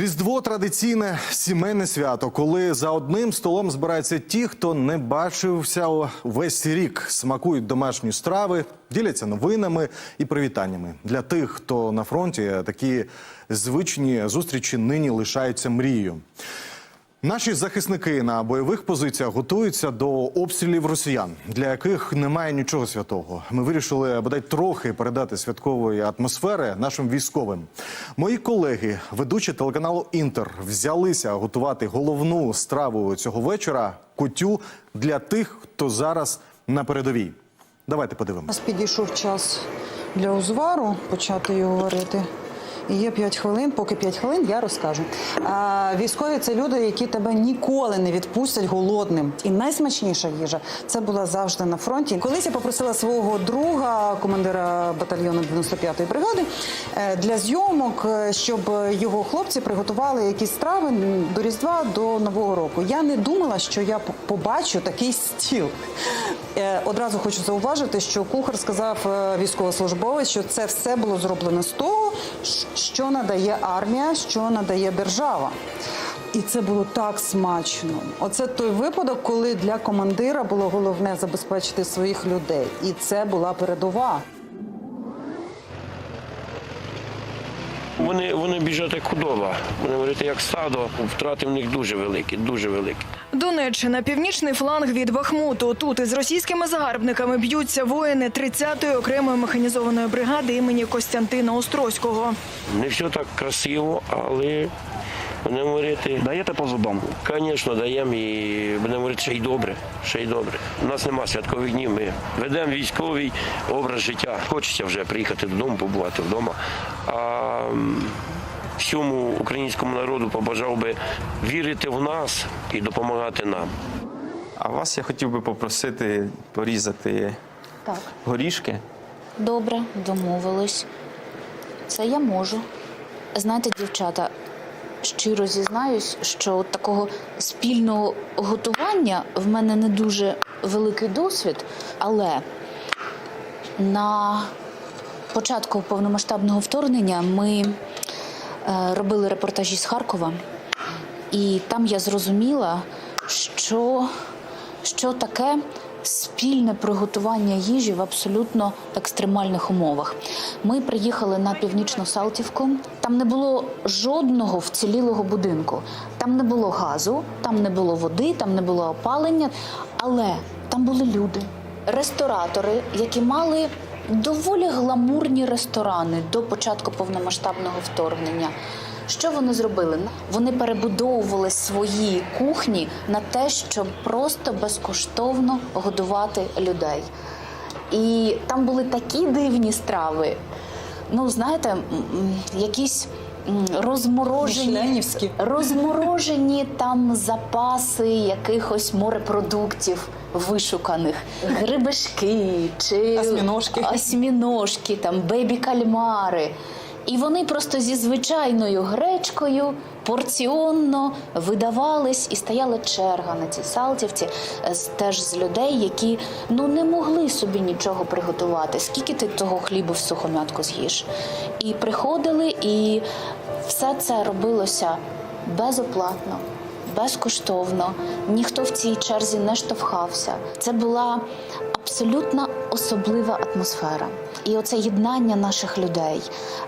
Різдво традиційне сімейне свято, коли за одним столом збираються ті, хто не бачився весь рік, смакують домашні страви, діляться новинами і привітаннями. Для тих, хто на фронті, такі звичні зустрічі нині лишаються мрією. Наші захисники на бойових позиціях готуються до обстрілів росіян, для яких немає нічого святого. Ми вирішили бодай трохи передати святкової атмосфери нашим військовим. Мої колеги, ведучі телеканалу Інтер, взялися готувати головну страву цього вечора кутю для тих, хто зараз на передовій. Давайте нас підійшов час для узвару почати його варити. Є 5 хвилин, поки 5 хвилин я розкажу. А, військові це люди, які тебе ніколи не відпустять голодним. І найсмачніша їжа це була завжди на фронті. Колись я попросила свого друга, командира батальйону 95-ї бригади, е, для зйомок, е, щоб його хлопці приготували якісь страви до Різдва до Нового року. Я не думала, що я побачу такий стіл. Е, Одразу хочу зауважити, що кухар сказав військовослужбовець, що це все було зроблено з того, що надає армія, що надає держава. І це було так смачно. Оце той випадок, коли для командира було головне забезпечити своїх людей. І це була передова. Вони, вони біжать як худоба. Вони говорять, як стадо. Втрати в них дуже великі, дуже великі. Донеччина, північний фланг від Бахмуту. Тут із російськими загарбниками б'ються воїни 30-ї окремої механізованої бригади імені Костянтина Острозького. Не все так красиво, але будемо говорити, Даєте по зубам? звісно, даємо і будемо говорити, ще й добре. Ще й добре. У нас нема святкових днів. Ми ведемо військовий образ життя. Хочеться вже приїхати додому, побувати вдома. А всьому українському народу побажав би вірити в нас і допомагати нам. А вас я хотів би попросити порізати Так, горішки. добре, домовились. Це я можу. Знаєте, дівчата, щиро зізнаюсь, що от такого спільного готування в мене не дуже великий досвід, але на початку повномасштабного вторгнення ми е, робили репортажі з Харкова, і там я зрозуміла, що, що таке спільне приготування їжі в абсолютно екстремальних умовах. Ми приїхали на північну Салтівку. Там не було жодного вцілілого будинку. Там не було газу, там не було води, там не було опалення. Але там були люди, ресторатори, які мали доволі гламурні ресторани до початку повномасштабного вторгнення. Що вони зробили? Вони перебудовували свої кухні на те, щоб просто безкоштовно годувати людей. І там були такі дивні страви. Ну, знаєте, якісь розморожені, розморожені там запаси якихось морепродуктів вишуканих, грибешки чи Осьміножки. осьміножки, там бебі-кальмари. І вони просто зі звичайною гречкою порціонно видавались і стояла черга на цій салтівці е, теж з людей, які ну не могли собі нічого приготувати. Скільки ти того хлібу в сухомятку з'їш? І приходили, і все це робилося безоплатно. Безкоштовно, ніхто в цій черзі не штовхався. Це була абсолютно особлива атмосфера. І оце єднання наших людей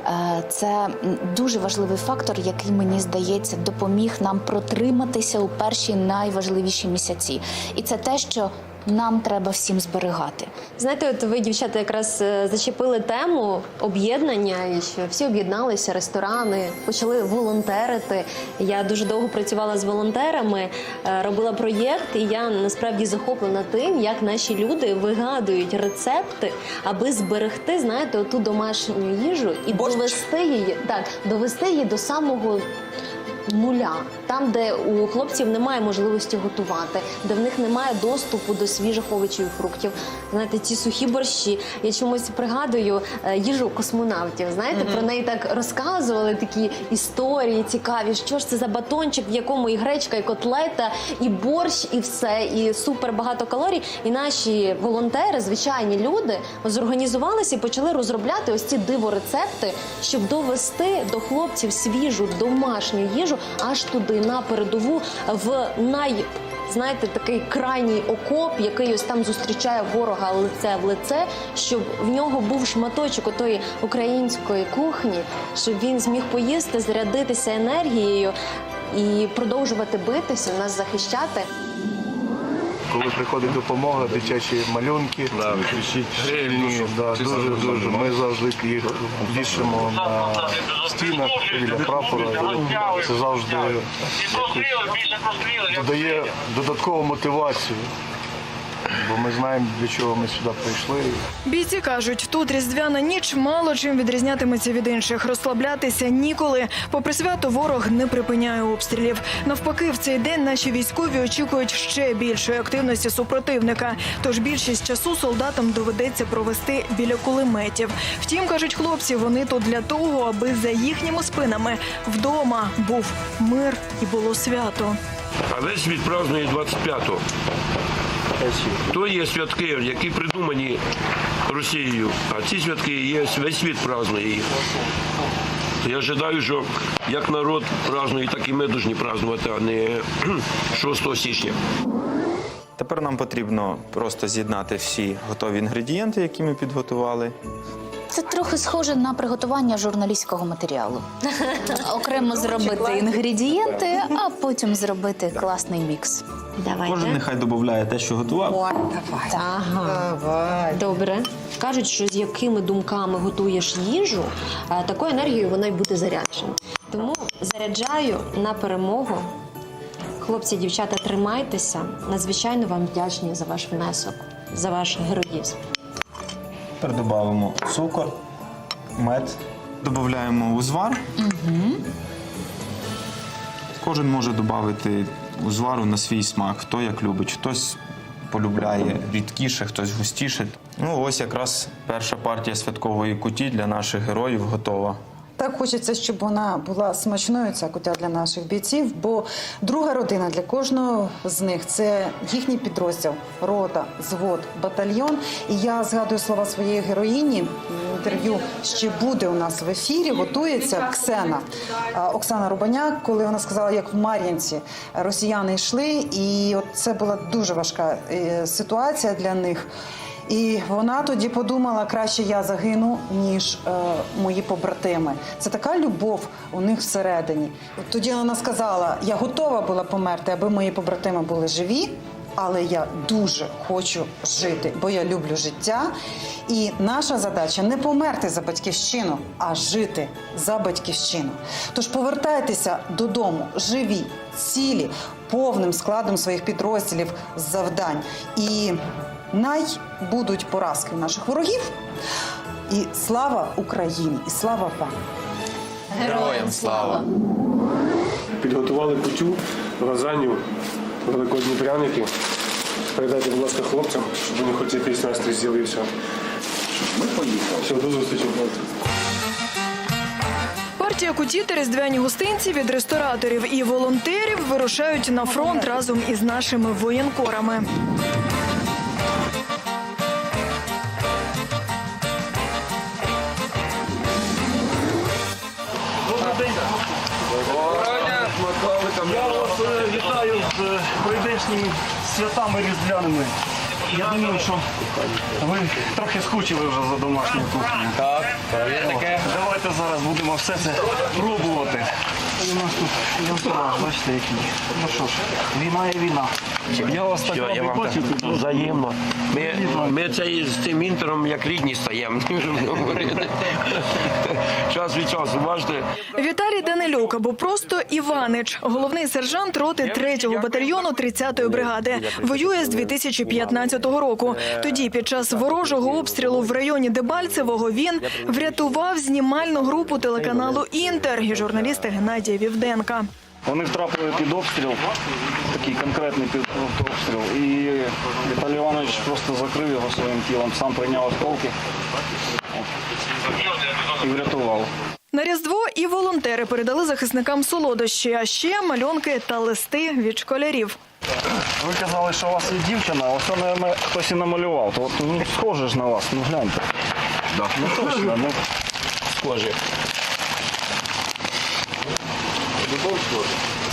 е, це дуже важливий фактор, який мені здається допоміг нам протриматися у перші найважливіші місяці. І це те, що нам треба всім зберігати. Знаєте, от ви, дівчата, якраз е, зачепили тему об'єднання, і що всі об'єдналися, ресторани, почали волонтерити. Я дуже довго працювала з волонтерами, е, робила проєкт, і я насправді захоплена тим, як наші люди вигадують рецепти, аби зберегти, знаєте, оту домашню їжу і Борщ. довести її, так, довести її до самого нуля, там, де у хлопців немає можливості готувати, де в них немає доступу до свіжих овочів і фруктів. Знаєте, ці сухі борщі. Я чомусь пригадую е, їжу космонавтів. Знаєте, про неї так розказували такі історії цікаві. Що ж це за батончик, в якому і гречка, і котлета, і борщ, і все, і супер багато калорій. І наші волонтери, звичайні люди, зорганізувалися і почали розробляти ось ці диворецепти, щоб довести до хлопців свіжу домашню їжу аж туди на передову в най. Знаєте, такий крайній окоп, який ось там зустрічає ворога лице в лице, щоб в нього був шматочок отої української кухні, щоб він зміг поїсти, зарядитися енергією і продовжувати битися, нас захищати. Коли приходить допомога, дитячі малюнки, шкільні, да, дуже дуже. Ми завжди їх вішимо на стінах біля прапора. Це завжди додає додаткову мотивацію. Бо ми знаємо, для чого ми сюди прийшли. Бійці кажуть, тут різдвяна ніч мало чим відрізнятиметься від інших. Розслаблятися ніколи. Попри свято, ворог не припиняє обстрілів. Навпаки, в цей день наші військові очікують ще більшої активності супротивника. Тож більшість часу солдатам доведеться провести біля кулеметів. Втім, кажуть хлопці, вони тут для того, аби за їхніми спинами вдома був мир і було свято. А весь світ празднує 25-го. То є святки, які придумані Росією, а ці святки є весь світ празднує їх. Я вважаю, що як народ празднує, так і ми повинні празднувати, а не 6 січня. Тепер нам потрібно просто з'єднати всі готові інгредієнти, які ми підготували. Трохи схоже на приготування журналістського матеріалу. Окремо зробити інгредієнти, а потім зробити класний мікс. Давайте. Кожен нехай додає те, що готував. Ага. Давай. Добре. Кажуть, що з якими думками готуєш їжу, е, такою енергією вона й буде заряджена. Тому заряджаю на перемогу. Хлопці, дівчата, тримайтеся. Надзвичайно вам вдячні за ваш внесок, за ваш героїзм. Тепер додаємо цукор, мед. Додаємо узвар. Кожен може додати узвару на свій смак, хто як любить. Хтось полюбляє рідкіше, хтось густіше. Ну, ось якраз перша партія святкової куті для наших героїв готова. Так хочеться, щоб вона була смачною, ця кутя для наших бійців, бо друга родина для кожного з них це їхній підрозділ, рота, звод, батальйон. І я згадую слова своєї героїні. Інтерв'ю ще буде у нас в ефірі. Готується Ксена Оксана Рубаняк, коли вона сказала, як в Мар'янці росіяни йшли, і от це була дуже важка е, ситуація для них. І вона тоді подумала, краще я загину, ніж е, мої побратими. Це така любов у них всередині. Тоді вона сказала: я готова була померти, аби мої побратими були живі. Але я дуже хочу жити, бо я люблю життя. І наша задача не померти за батьківщину, а жити за батьківщину. Тож повертайтеся додому, живі, цілі, повним складом своїх підрозділів завдань. І най будуть поразки наших ворогів. І слава Україні! І слава вам! Героям слава! Підготували кутю, лазанью, великодні пряники. Передайте, будь ласка, хлопцям, щоб них хоч якийсь настрій з'явився. Ми поїхали. Все, до зустрічі, хлопці. Партія куті та різдвяні гостинці від рестораторів і волонтерів вирушають на фронт разом із нашими воєнкорами. Я вас е, вітаю з е, прийдешніми святами різдвяними. Я думаю, що ви трохи скучили вже за домашньою кухнею. Так, таке. Давайте зараз будемо все це пробувати. У нас тут бачите, який. Ну що ж, війна є війна. Я вас так я радий вам бачити. так взаємно. Ми, ми це з тим інтером як рідні стаємо. Час від часу, бачите. Віталій Данилюк або просто Іванич, головний сержант роти 3-го батальйону 30-ї бригади, воює з 2015 року. Тоді, під час ворожого обстрілу в районі Дебальцевого, він врятував знімальну групу телеканалу Інтер і журналіста Геннадія Вівденка. Вони втрапили під обстріл, такий конкретний під обстріл. І Віталій Іванович просто закрив його своїм тілом, сам прийняв осколки і врятував. На Різдво і волонтери передали захисникам солодощі, а ще мальонки та листи від школярів. Ви казали, що у вас є дівчина, а ось вона хтось і намалював. То от, ну, схоже ж на вас, ну гляньте. Ну точно, ну. Схоже.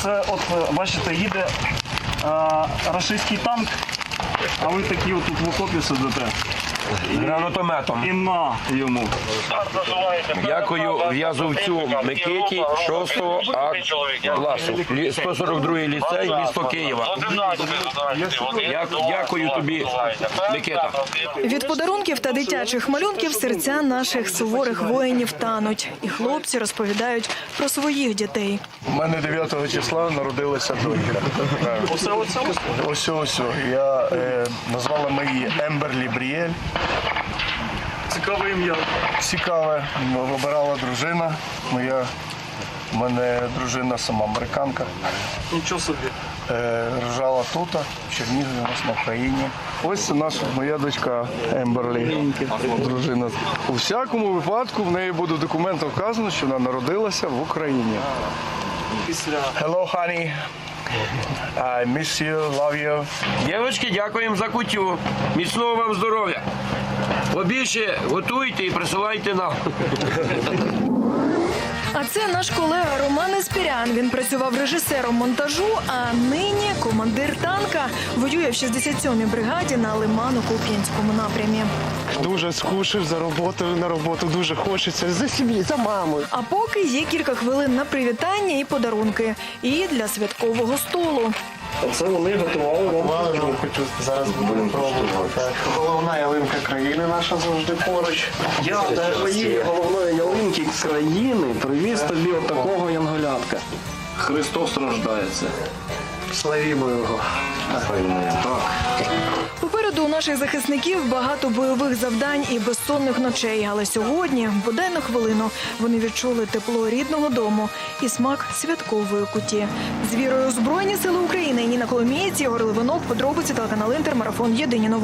Це от, е, бачите, їде е, рашистський танк, а ви такі от тут в окопі сидите. Гранатометом. І на йому. Дякую в'язовцю Микиті 6 А класу. Лі- 142 ліцей, місто Києва. Дякую тобі, Микита. Від подарунків та дитячих малюнків серця наших суворих воїнів тануть, і хлопці розповідають про своїх дітей. У мене 9 числа народилася донька. Ось ось. Я е, назвала ми її Емберлі Бріель. Цікаве ім'я. Цікаве, вибирала дружина. Моя у мене дружина сама американка. Нічого собі. Е, рожала тут, в Чернігові, у нас на Україні. Ось це наша моя дочка Емберлі, дружина. У всякому випадку в неї буде в документах вказано, що вона народилася в Україні. Hello, honey. I miss you, love you. Дівчатки, дякуємо за кутю. Міцного вам здоров'я. Побільше готуйте і присилайте нам. А це наш колега Роман Еспірян. Він працював режисером монтажу, а нині командир танка воює в 67-й бригаді на Лимано-Куп'янському напрямі. Дуже скучив за роботою на роботу, дуже хочеться за сім'ї, за мамою. А поки є кілька хвилин на привітання і подарунки, і для святкового столу. Оце вони готували готували хочу зараз будемо пробувати. Головна ялинка країни наша завжди поруч. Я до твоєї головної ялинки країни привіз тобі отакого янголятка. Христос рождається. Славімо його. У наших захисників багато бойових завдань і безсонних ночей. Але сьогодні, в буденну хвилину, вони відчули тепло рідного дому і смак святкової куті. З вірою Збройні сили України Ніна Коломієць, Ігор Левинок, подробиці телеканал Інтер, Єдині новини.